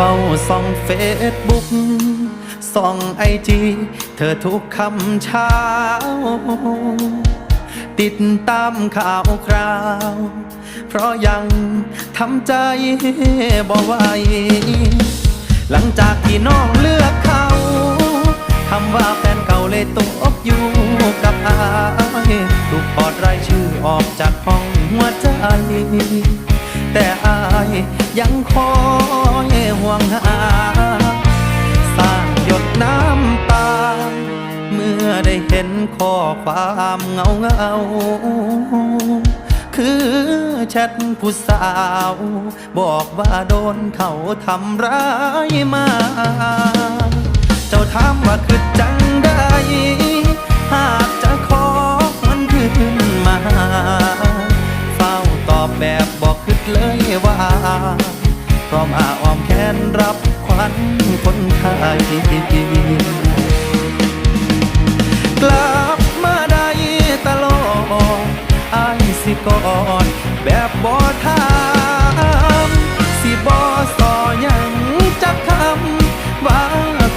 เฝ้าส่องเฟซบุ๊กส่องไอจีเธอทุกคำเช้า ติดตามข่าวคราว เพราะยังทำใจบ่ไหวหลังจากที่น้องเลือกเขาคำว่าแฟนเก่าเลยตกอยู่กับอายถูกปอดรายชื่อออกจากห้องหัวใจ แต่อายยังคอย ความเงาเงาคือแชทผู้สาว บอกว่าโดนเขาทำร้ายมา เจ้าถามว่าคือจังได้ หากจะขอมันขึ้นมา เฝ้าตอบแบบบอกคิดเลยว่าพร้อมอาอ้อมแขนรับขวัญคนไทยกลับมา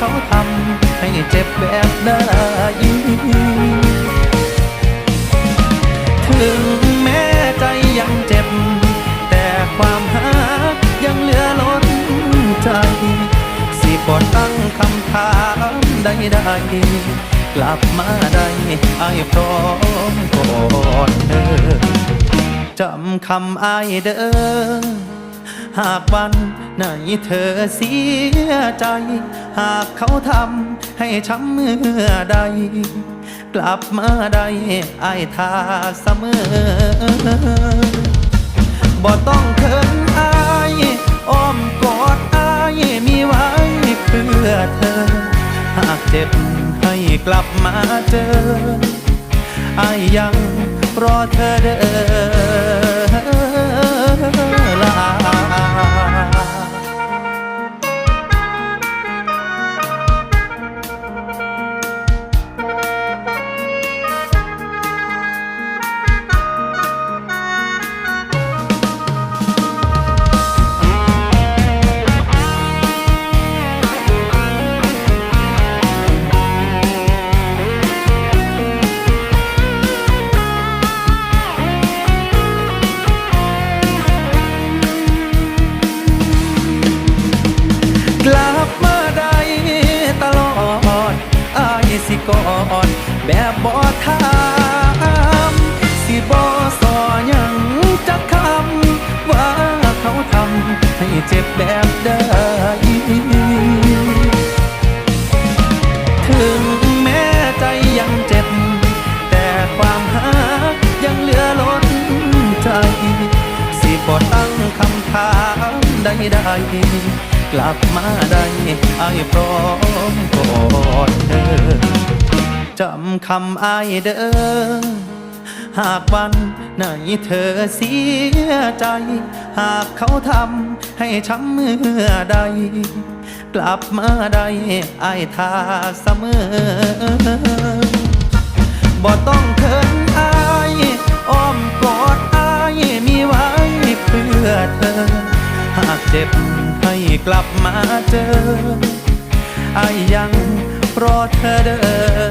เขาทำให้เจ็บแบบใดถึงแม้ใจยังเจ็บ แต่ความหักยังเหลือล้นใจ สิบ่ตั้งคำถามใดๆกลับมาได้ไอ้พร้อมกอดเธอจำคำอายเด้อหากวัน ไหนเธอเสียใจ หากเขาทำให้ช้ำเมื่อใด กลับมาได้ไอายทาเสมอ บ่ต้องเขินอายอ้อมกอดอายมีไว้เพื่อเธอ หากเจ็บให้กลับมาเจออายยังรอเธอเด้อ กอดแบบบ่ถามสิบ่สอยังจักคำว่าเขาทำให้เจ็บแบบใดถึงแม้ใจยังเจ็บ แต่ความหักยังเหลือล้นใจ สิบ่ตั้งคำถามใดๆ กลับมาได้ไอ้พร้อมกอดเธอจำคำไอายเด้อหากวันไหนเธอเสียใจ หากเขาทำให้ช้ำเมื่อใด กลับมาได้ไอายทาเสมอบ่ต้องเขินอายอ้อมกอดอายมีไว้เพื่อเธอ หากเจ็บ กลับมาเจออายยังรอเธอเดิน